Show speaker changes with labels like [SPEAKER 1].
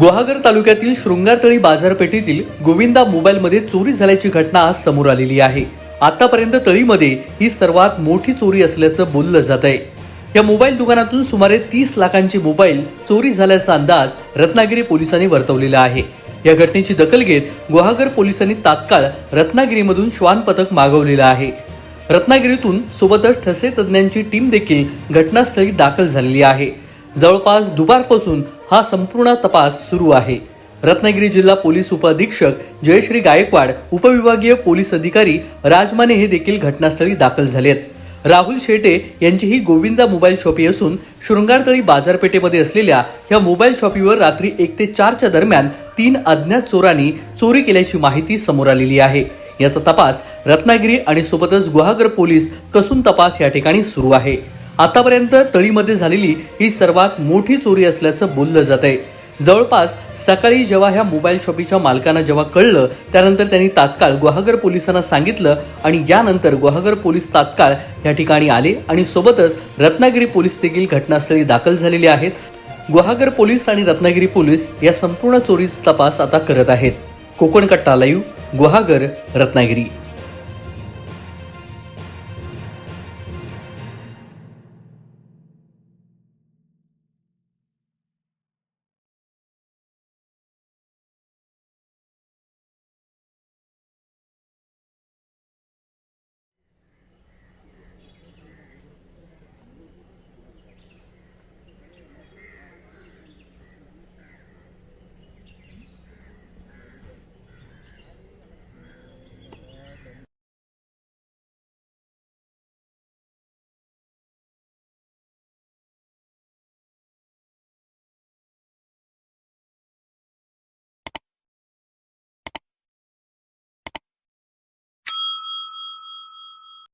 [SPEAKER 1] गुहागर तालुक्यातील शृंगारतळी बाजारपेठेतील गोविंदा मोबाईलमध्ये चोरी झाल्याची घटना आज समोर आलेली आहे. आतापर्यंत तळीमध्ये ही सर्वात मोठी चोरी असल्याचं बोललं जात आहे या मोबाईल दुकानातून सुमारे तीस लाखांची मोबाईल चोरी झाल्याचा अंदाज रत्नागिरी पोलिसांनी वर्तवलेला आहे. या घटनेची दखल घेत गुहागर पोलिसांनी तात्काळ रत्नागिरीमधून श्वान पथक मागवलेलं आहे. रत्नागिरीतून सोबतच ठसे तज्ज्ञांची टीम देखील घटनास्थळी दाखल झालेली आहे. जवळपास दुपारपासून हा संपूर्ण तपास सुरू आहे. रत्नागिरी जिल्हा पोलीस उपअधीक्षक जयश्री गायकवाड उपविभागीय पोलीस अधिकारी राजमाने हे देखील घटनास्थळी दाखल झालेत. राहुल शेटे यांची ही गोविंदा मोबाईल शॉपी असून शृंगारतळी बाजारपेठेमध्ये असलेल्या या मोबाईल शॉपीवर रात्री एक ते चारच्या दरम्यान तीन अज्ञात चोरांनी चोरी केल्याची माहिती समोर आलेली आहे. याचा तपास रत्नागिरी आणि सोबतच गुहागर पोलीस कसून तपास या ठिकाणी सुरू आहे. आतापर्यंत तळीमध्ये झालेली ही सर्वात मोठी चोरी असल्याचं बोललं जात आहे. जवळपास सकाळी जेव्हा ह्या मोबाईल शॉपीच्या मालकांना जेव्हा कळलं त्यानंतर त्यांनी तात्काळ गुहागर पोलिसांना सांगितलं आणि यानंतर गुहागर पोलीस तात्काळ या ठिकाणी आले आणि सोबतच रत्नागिरी पोलीस देखील घटनास्थळी दाखल झालेले आहेत. गुहागर पोलीस आणि रत्नागिरी पोलीस या संपूर्ण चोरीचा तपास आता करत आहेत. कोकण कट्टा लाईव्ह गुहागर रत्नागिरी.